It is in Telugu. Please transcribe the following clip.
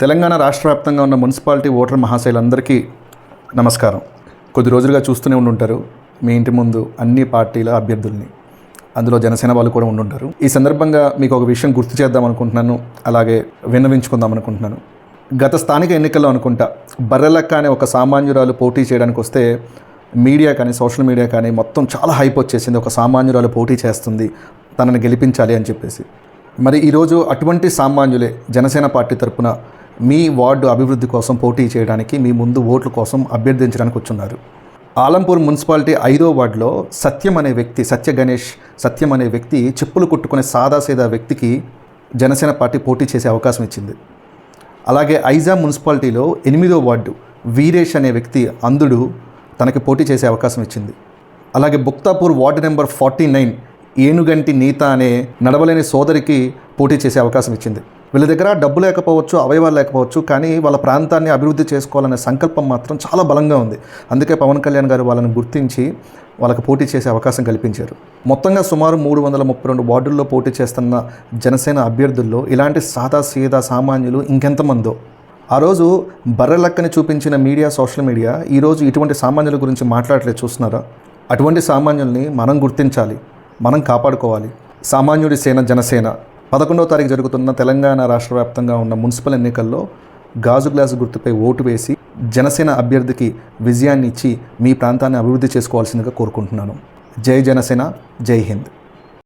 తెలంగాణ రాష్ట్ర వ్యాప్తంగా ఉన్న మున్సిపాలిటీ ఓటర్ మహాశైలందరికీ నమస్కారం. కొద్ది రోజులుగా చూస్తూనే ఉండుంటారు. మీ ఇంటి ముందు అన్ని పార్టీల అభ్యర్థుల్ని. అందులో జనసేన వాళ్ళు కూడా ఉండుంటారు. ఈ సందర్భంగా మీకు ఒక విషయం గుర్తు చేద్దాం అనుకుంటున్నాను. అలాగే విన్నవించుకుందాం అనుకుంటున్నాను. గత స్థానిక ఎన్నికల్లో అనుకుంటా బర్రెలక్క అనే ఒక సామాన్యురాలు పోటీ చేయడానికి వస్తే మీడియా కానీ సోషల్ మీడియా కానీ మొత్తం చాలా హైప్ వచ్చేసింది. ఒక సామాన్యురాలు పోటీ చేస్తుంది. తనని గెలిపించాలి అని చెప్పేసి. మరి ఈరోజు అటువంటి సామాన్యులే జనసేన పార్టీ తరపున మీ వార్డు అభివృద్ధి కోసం పోటీ చేయడానికి మీ ముందు ఓట్ల కోసం అభ్యర్థించడానికి వచ్చున్నారు. ఆలంపూర్ మున్సిపాలిటీ ఐదో వార్డులో సత్యం అనే వ్యక్తి సత్య గణేష్ సత్యం అనే వ్యక్తి చెప్పులు కుట్టుకునే సాదాసీదా వ్యక్తికి జనసేన పార్టీ పోటీ చేసే అవకాశం ఇచ్చింది. అలాగే ఐజా మున్సిపాలిటీలో ఎనిమిదో వార్డు వీరేష్ అనే వ్యక్తి అంధుడు తనకి పోటీ చేసే అవకాశం ఇచ్చింది. అలాగే Buktapur ward number forty nine Enuganti Neetha అనే నడవలేని సోదరికి పోటీ చేసే అవకాశం ఇచ్చింది. వీళ్ళ దగ్గర డబ్బు లేకపోవచ్చు అవయవాలు లేకపోవచ్చు కానీ వాళ్ళ ప్రాంతాన్ని అభివృద్ధి చేసుకోవాలనే సంకల్పం మాత్రం చాలా బలంగా ఉంది. అందుకే పవన్ కళ్యాణ్ గారు వాళ్ళని గుర్తించి వాళ్ళకి పోటీ చేసే అవకాశం కల్పించారు. మొత్తంగా సుమారు మూడు వందల ముప్పై రెండు వార్డుల్లో పోటీ చేస్తున్న జనసేన అభ్యర్థుల్లో ఇలాంటి సాదా సీదా సామాన్యులు ఇంకెంతమందో. ఆ రోజు బర్రెలక్కని చూపించిన మీడియా సోషల్ మీడియా ఈరోజు ఇటువంటి సామాన్యుల గురించి మాట్లాడలేదు చూస్తున్నారా? అటువంటి సామాన్యుల్ని మనం గుర్తించాలి మనం కాపాడుకోవాలి. సామాన్యుడి సేన జనసేన. పదకొండవ తారీఖు జరుగుతున్న తెలంగాణ రాష్ట్ర వ్యాప్తంగా ఉన్న మున్సిపల్ ఎన్నికల్లో గాజు గ్లాసు గుర్తుపై ఓటు వేసి జనసేన అభ్యర్థికి విజయాన్ని ఇచ్చి మీ ప్రాంతాన్ని అభివృద్ధి చేసుకోవాల్సిందిగా కోరుకుంటున్నాను. జై జనసేన జై హింద్.